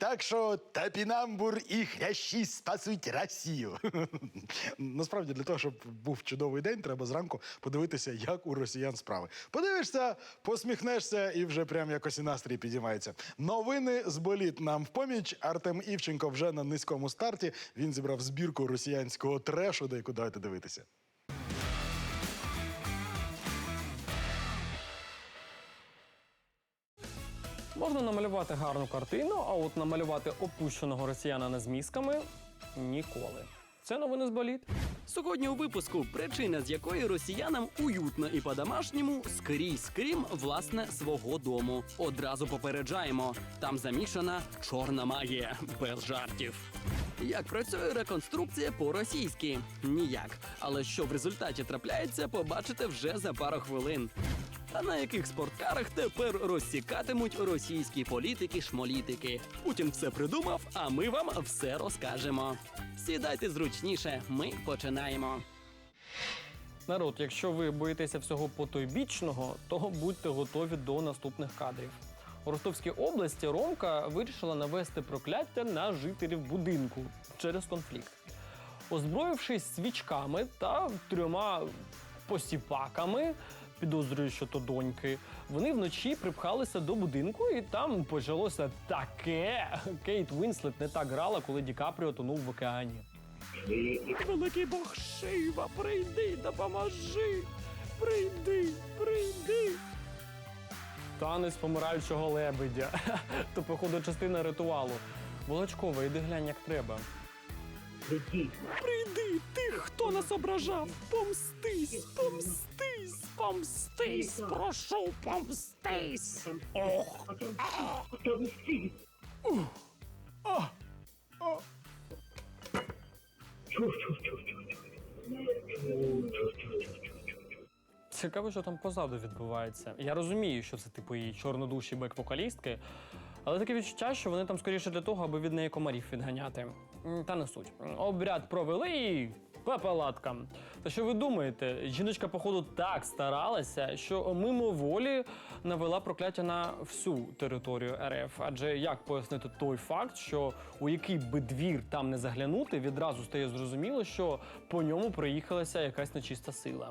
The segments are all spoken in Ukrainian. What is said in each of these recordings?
Так що тапінамбур і хрящі спасуть Росію. Насправді, для того, щоб був чудовий день, треба зранку подивитися, як у росіян справи. Подивишся, посміхнешся і вже прям якось і настрій підіймається. Новини з боліт нам в поміч. Артем Івченко вже на низькому старті. Він зібрав збірку росіянського трешу, де яку давайте дивитися. Можна намалювати гарну картину, а от намалювати опущеного росіянина з мізками ніколи. Це новини з боліт. Сьогодні у випуску причина, з якої росіянам уютно і по-домашньому скрізь, крім власне свого дому. Одразу попереджаємо, там замішана чорна магія без жартів. Як працює реконструкція по-російськи? Ніяк. Але що в результаті трапляється, побачите вже за пару хвилин. А на яких спорткарах тепер розсікатимуть російські політики-шмолітики? Путін все придумав, а ми вам все розкажемо. Сідайте зручніше, ми починаємо. Народ, якщо ви боїтеся всього потойбічного, то будьте готові до наступних кадрів. У Ростовській області Ромка вирішила навести прокляття на жителів будинку через конфлікт. Озброївшись свічками та трьома посіпаками, підозрюю, що то доньки, вони вночі припхалися до будинку, і там почалося таке. Кейт Вінслет не так грала, коли Ді Капріо тонув в океані. Великий Бог Шива, прийди, допоможи! Прийди, прийди. Танець помираючого лебедя. То, походу, частина ритуалу. Волочкова, іди глянь, як треба. Прийди, ти, хто нас ображав! Помстись, помстись, помстись, прошу, помстись! Ох! Цікаво, що там позаду відбувається. Я розумію, що це типу її чорнодуші бек-вокалістки, але таке відчуття, що вони там скоріше для того, аби від неї комарів відганяти. Та не суть. Обряд провели і по. Та що ви думаєте? Жіночка, походу, так старалася, що мимоволі навела прокляття на всю територію РФ. Адже як пояснити той факт, що у який би двір там не заглянути, відразу стає зрозуміло, що по ньому проїхалася якась нечиста сила.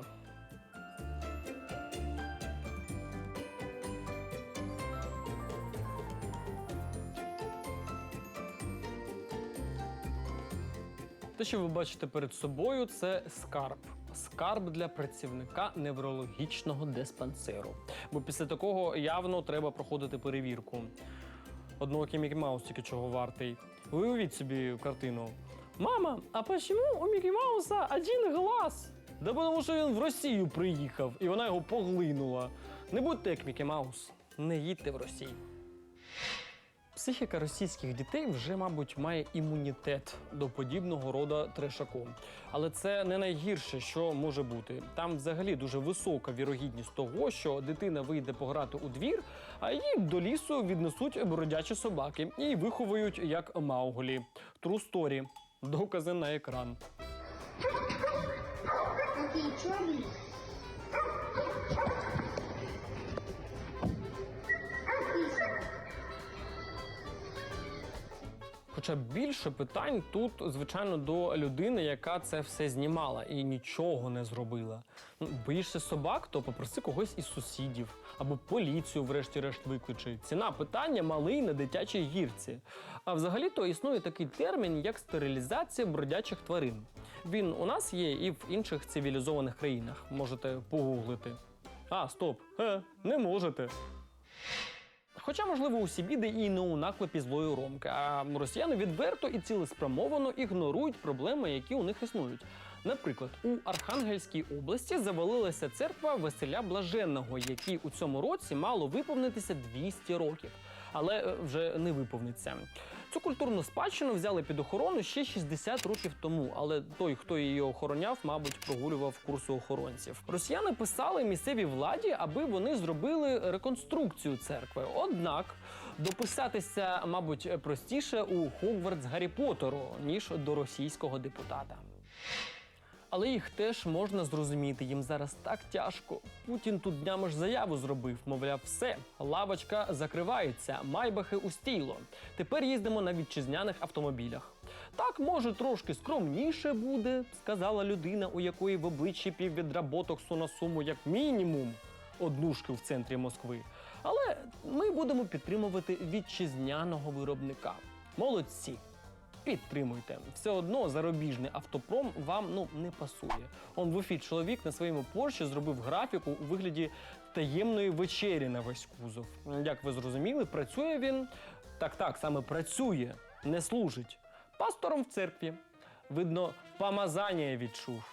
Те, що ви бачите перед собою, це скарб. Скарб для працівника неврологічного диспансеру. Бо після такого явно треба проходити перевірку. Одноокий Мікі Маус тільки чого вартий. Ви уявіть собі картину. Мама, а почему у Мікі Мауса один глаз? Да тому що він в Росію приїхав і вона його поглинула. Не будьте як Мікі Маус, не їдьте в Росію. Психіка російських дітей вже, мабуть, має імунітет до подібного роду трешаку. Але це не найгірше, що може бути. Там взагалі дуже висока вірогідність того, що дитина вийде пограти у двір, а її до лісу віднесуть бродячі собаки і виховують як Мауглі. True story. Докази на екран. Какие черные? Хоча більше питань тут, звичайно, до людини, яка це все знімала і нічого не зробила. Ну, боїшся собак, то попроси когось із сусідів або поліцію, врешті-решт, викличи. Ціна питання малий на дитячій гірці. А взагалі-то існує такий термін, як стерилізація бродячих тварин. Він у нас є і в інших цивілізованих країнах. Можете погуглити. А, стоп, е, не можете. Хоча, можливо, усі біди і не у наклепі злої ромки, а росіяни відверто і цілеспрямовано ігнорують проблеми, які у них існують. Наприклад, у Архангельській області завалилася церква Василя Блаженного, якій у цьому році мало виповнитися 200 років, але е, вже не виповниться. Цю культурну спадщину взяли під охорону ще 60 років тому, але той, хто її охороняв, мабуть, прогулював курси охоронців. Росіяни писали місцевій владі, аби вони зробили реконструкцію церкви. Однак дописатися, мабуть, простіше у Хогвартс Гаррі Поттеру, ніж до російського депутата. Але їх теж можна зрозуміти. Їм зараз так тяжко. Путін тут днями ж заяву зробив. Мовляв, все, лавочка закривається, майбахи устіло. Тепер їздимо на вітчизняних автомобілях. Так, може, трошки скромніше буде, сказала людина, у якої в обличчі піввідра ботоксу на суму як мінімум однушки в центрі Москви. Але ми будемо підтримувати вітчизняного виробника. Молодці. Підтримуйте. Все одно зарубіжний автопром вам ну не пасує. Он в Уфі чоловік на своєму Порші зробив графіку у вигляді таємної вечері на весь кузов. Як ви зрозуміли, працює він так, так саме працює, не служить. Пастором в церкві. Видно, помазання відчув.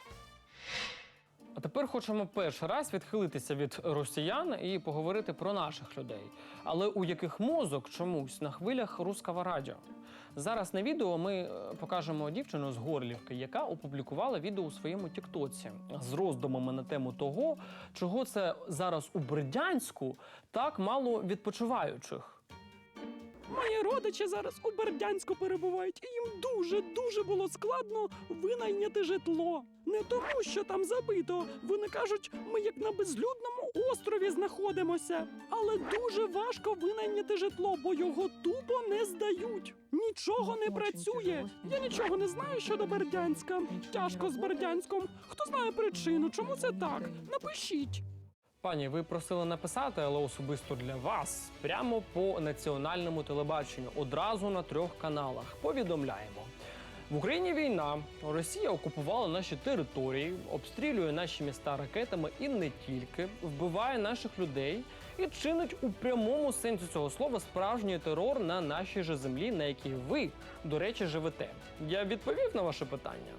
А тепер хочемо перший раз відхилитися від росіян і поговорити про наших людей, але у яких мозок чомусь на хвилях руского радіо. Зараз на відео ми е, покажемо дівчину з Горлівки, яка опублікувала відео у своєму Тіктоці з роздумами на тему того, чого це зараз у Бердянську так мало відпочиваючих. Мої родичі зараз у Бердянську перебувають, і їм дуже дуже було складно винайняти житло. Не тому, що там забито. Вони кажуть, ми як на безлюдному острові знаходимося. Але дуже важко винайняти житло, бо його тупо не здають. Нічого не працює. Я нічого не знаю щодо Бердянська. Тяжко з Бердянськом. Хто знає причину, чому це так? Напишіть. Пані, ви просили написати, але особисто для вас прямо по національному телебаченню, одразу на трьох каналах. Повідомляємо. В Україні війна. Росія окупувала наші території, обстрілює наші міста ракетами і не тільки, вбиває наших людей і чинить у прямому сенсі цього слова справжній терор на нашій же землі, на якій ви, до речі, живете. Я відповів на ваше питання.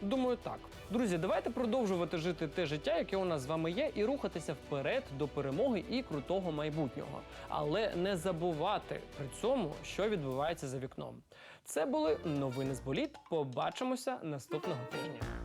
Думаю, так. Друзі, давайте продовжувати жити те життя, яке у нас з вами є, і рухатися вперед до перемоги і крутого майбутнього. Але не забувати при цьому, що відбувається за вікном. Це були новини з боліт. Побачимося наступного тижня.